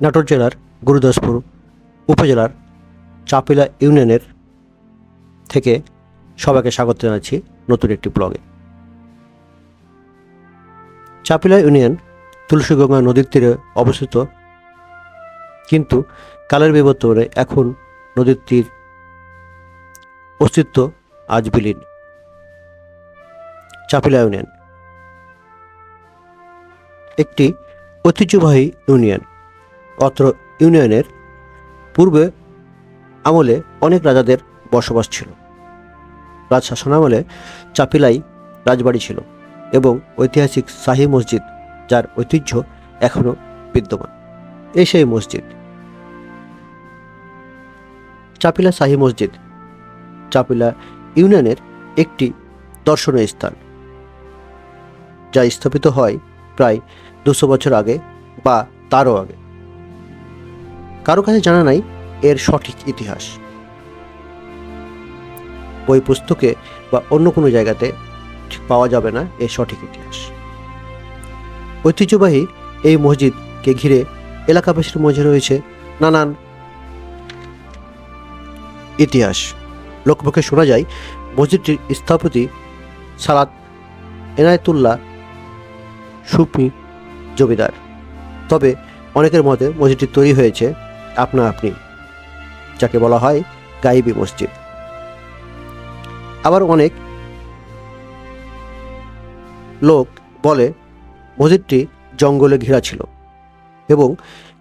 নাটোর জেলার গুরুদাসপুর উপজেলার চাপিলা ইউনিয়নের থেকে সবাইকে স্বাগত জানাচ্ছি নতুন একটি ব্লগে। চাপিলা ইউনিয়ন তুলসীগঙ্গা নদীর তীরে অবস্থিত। কিন্তু কালের বিবর্তনে এখন নদীর তীর অস্তিত্ব আজ বিলীন। চাপিলা ইউনিয়ন একটি ঐতিহ্যবাহী ইউনিয়ন। অত্র ইউনিয়নের পূর্বে আমলে অনেক রাজাদের বসবাস ছিল। রাজশাসন আমলে চাপিলাই রাজবাড়ি ছিল এবং ঐতিহাসিক শাহী মসজিদ, যার ঐতিহ্য এখনও বিদ্যমান। এই সেই মসজিদ। চাপিলা শাহী মসজিদ, চাপিলা ইউনিয়নের একটি দর্শনীয় স্থান, যা স্থাপিত হয় প্রায় দুশো বছর আগে বা তারও আগে। কারও কাছে জানা নাই এর সঠিক ইতিহাস। বই পুস্তকে বা অন্য কোনো জায়গাতে ঠিক পাওয়া যাবে না এর সঠিক ইতিহাস। ঐতিহ্যবাহী এই মসজিদকে ঘিরে এলাকাবাসীর মধ্যে রয়েছে নানান ইতিহাস। লোকমুখে শোনা যায়, মসজিদটির স্থপতি সালাত এনায়েতুল্লাহ সুফি জমিদার। তবে অনেকের মতে মসজিদটি তৈরি হয়েছে আপনা আপনি, যাকে বলা হয় গাইবি মসজিদ। আবার অনেক লোক বলে, মসজিদটি জঙ্গলে ঘেরা ছিল এবং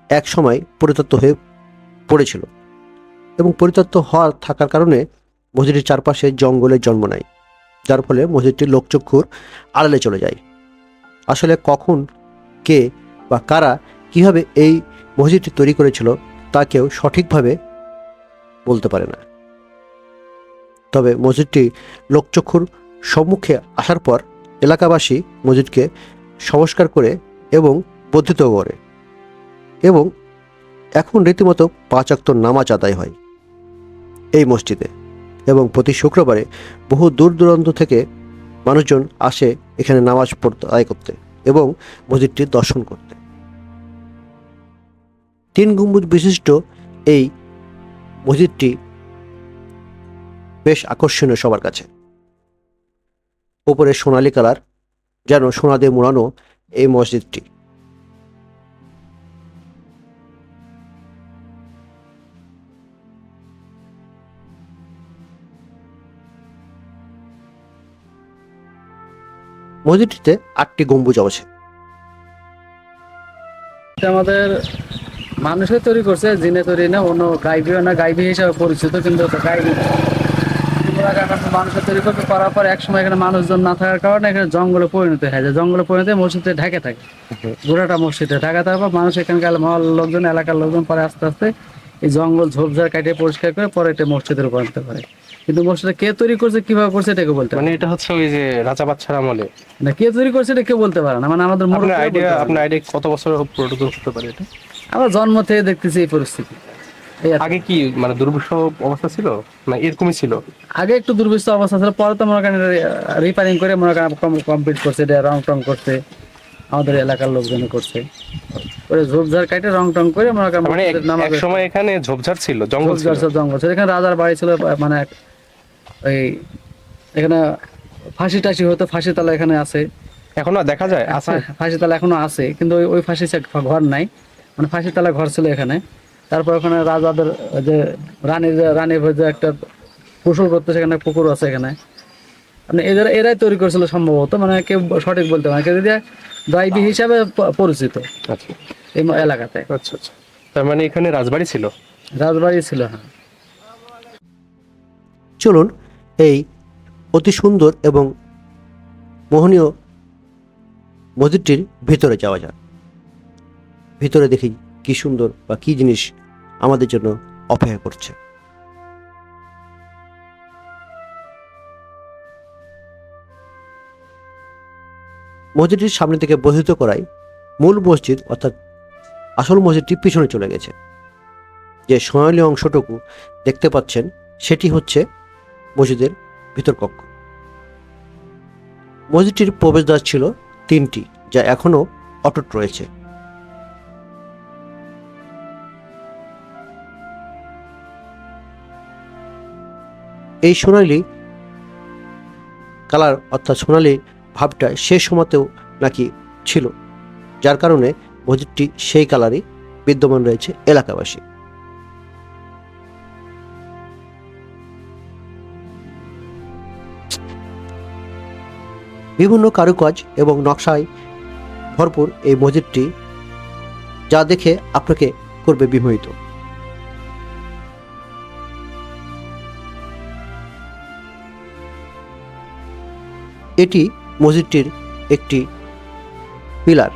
এক সময় পরিত্যক্ত হয়ে পড়েছিল এবং পরিত্যক্ত হওয়ার থাকার কারণে মসজিদটির চারপাশে জঙ্গলের জন্ম নেয়, যার ফলে মসজিদটি লোকচক্ষুর আড়ালে চলে যায়। আসলে কখন, কে বা কারা কীভাবে এই মসজিদটি তৈরি করেছিল তা কেউ সঠিকভাবে বলতে পারে না। তবে মসজিদটি লোকচক্ষুর সম্মুখে আসার পর এলাকাবাসী মসজিদকে সংস্কার করে এবং বর্ধিত করে এবং এখন রীতিমতো পাঁচ অক্ত নামাজ আদায় হয় এই মসজিদে এবং প্রতি শুক্রবারে বহু দূর দূরান্ত থেকে মানুষজন আসে এখানে নামাজ পড়তে, আদায় করতে এবং মসজিদটি দর্শন করতে। তিন গম্বুজ বিশিষ্ট এই মসজিদটি বেশ আকর্ষণীয় সবার কাছে। উপরে সোনালি কালার, যেন সোনা দিয়ে মোড়ানো এই মসজিদটি। মসজিদটিতে আটটি গম্বুজ আছে আমাদের মানুষে তৈরি করছে জিনে তৈরি না অন্য গাইবিও না গাইবি হিসাবে পরিচিত কিন্তু গাইবি না। এগুলো আগে আমরা মানুষে তৈরি করতে করার পর এক সময় এখানে মানুষজন না থাকার কারণে এখানে জঙ্গলে পরিণত হয়ে যায়। জঙ্গলে পরিণত হয়ে মসজিদে ঢাকে থাকে। গোড়াটা মসজিদে ঢাকা থাকার পর মানুষ এখানকার মহল লোকজন এলাকার লোকজন পরে আস্তে আস্তে এই জঙ্গল ঝোপঝাড় কাটিয়ে পরিষ্কার করে পরে এটা মসজিদের রূপান্তর করে। কিন্তু মসজিদটা কে তৈরি করছে কীভাবে করছে এটাকে বলতে মানে এটা হচ্ছে ওই যে রাজা বাচ্চার আমলে। না কে তৈরি করছে এটা কেউ বলতে পারে না। মানে আমাদের মুরব্বীরা আইডিয়া। আপনার আইডিয়া কত বছর পুরোটুকু হতে পারে এটা? আমরা জন্ম থেকে দেখতেছি এই পরিস্থিতি। আগে কি মানে দুর্বিষ অবস্থা ছিল? না এরকমই ছিল? আগে একটু অবস্থা ছিল পরে তো মনে করেন রিপেয়ারিং করে মনে করেন কমপ্লিট করছে এটা রং টং করছে আমাদের এলাকার লোকজন করছে। করে ঝোপঝাড় কাটে রং টং করে মনে করেন মানে এক- সময় এখানে ঝোপঝাড় ছিল জঙ্গল ছিল? জঙ্গল ছিল। এখানে রাজার বাড়ি ছিল মানে ওই এখানে ফাঁসি টাসি হতো ফাঁসি তালা এখানে আছে। এখনও দেখা যায়? আছে? ফা- ফাঁসি তালা এখনও আছে কিন্তু ওই ফাঁসি ঘর নাই। মানে ফাঁসি তালা ঘর ছিল এখানে। তারপর ওখানে রাজাদের যে রানীর রানীর যে একটা গোসল করতে সেখানে পুকুর আছে এখানে। মানে এদের এরাই তৈরি করেছিল সম্ভবত মানে কেউ সঠিক বলতে পারে না। কেউ যদি দায়বি হিসাবে পরিচিত আচ্ছা। এই এলাকাতে। আচ্ছা আচ্ছা। তার মানে এখানে রাজবাড়ি ছিল? রাজবাড়ি ছিল হ্যাঁ। চলুন এই অতি সুন্দর এবং মোহনীয় মসজিদটির ভিতরে যাওয়া যাক। ভিতরে দেখি কি সুন্দর বা কি জিনিস আমাদের জন্য অপেক্ষা করছে। মসজিদটির সামনে থেকে বর্ধিত করায় মূল মসজিদ অর্থাৎ আসল মসজিদটি পিছনে চলে গেছে। যে সোনালী অংশটুকু দেখতে পাচ্ছেন, সেটি হচ্ছে মসজিদের ভিতর কক্ষ। মসজিদটির প্রবেশদ্বার ছিল তিনটি, যা এখনও অটুট রয়েছে। এই সোনালি কালার অর্থাৎ সোনালি ভাবটা সে সময়তেও নাকি ছিল, যার কারণে মসজিদটি সেই কালারই বিদ্যমান রয়েছে এলাকাবাসী। বিভিন্ন কারুকাজ এবং নকশায় ভরপুর এই মসজিদটি যা দেখে আপনাকে করবে বিমোহিত। এটি মসজিদটির একটি পিলার।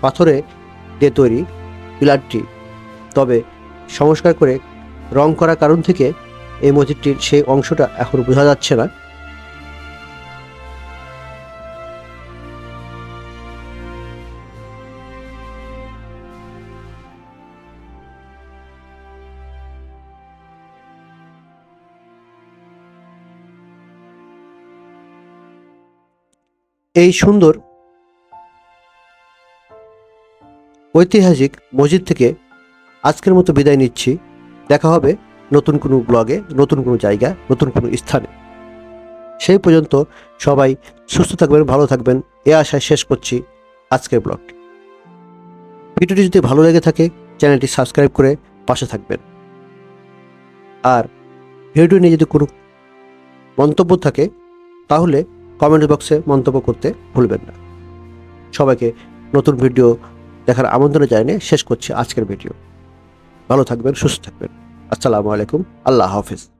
পাথরে দিয়ে তৈরি পিলারটি। তবে সংস্কার করে রং করার কারণ থেকে এই মসজিদটির সেই অংশটা এখন বোঝা যাচ্ছে না। এই সুন্দর ঐতিহাসিক মসজিদ থেকে আজকের মতো বিদায় নিচ্ছি। দেখা হবে নতুন কোনো ব্লগে, নতুন কোনো জায়গা, নতুন কোনো স্থানে। সেই পর্যন্ত সবাই সুস্থ থাকবেন, ভালো থাকবেন। এ আশায় শেষ করছি আজকের ব্লগটি। ভিডিওটি যদি ভালো লেগে থাকে, চ্যানেলটি সাবস্ক্রাইব করে পাশে থাকবেন। আর ভিডিও নিয়ে যদি কোনো মন্তব্য থাকে, তাহলে কমেন্ট বক্সে মন্তব্য করতে ভুলবেন না। সবাইকে নতুন ভিডিও দেখার আমন্ত্রণ জানিয়ে শেষ করছি আজকের ভিডিও। ভালো থাকবেন, সুস্থ থাকবেন। আসসালামু আলাইকুম, আল্লাহ হাফিজ।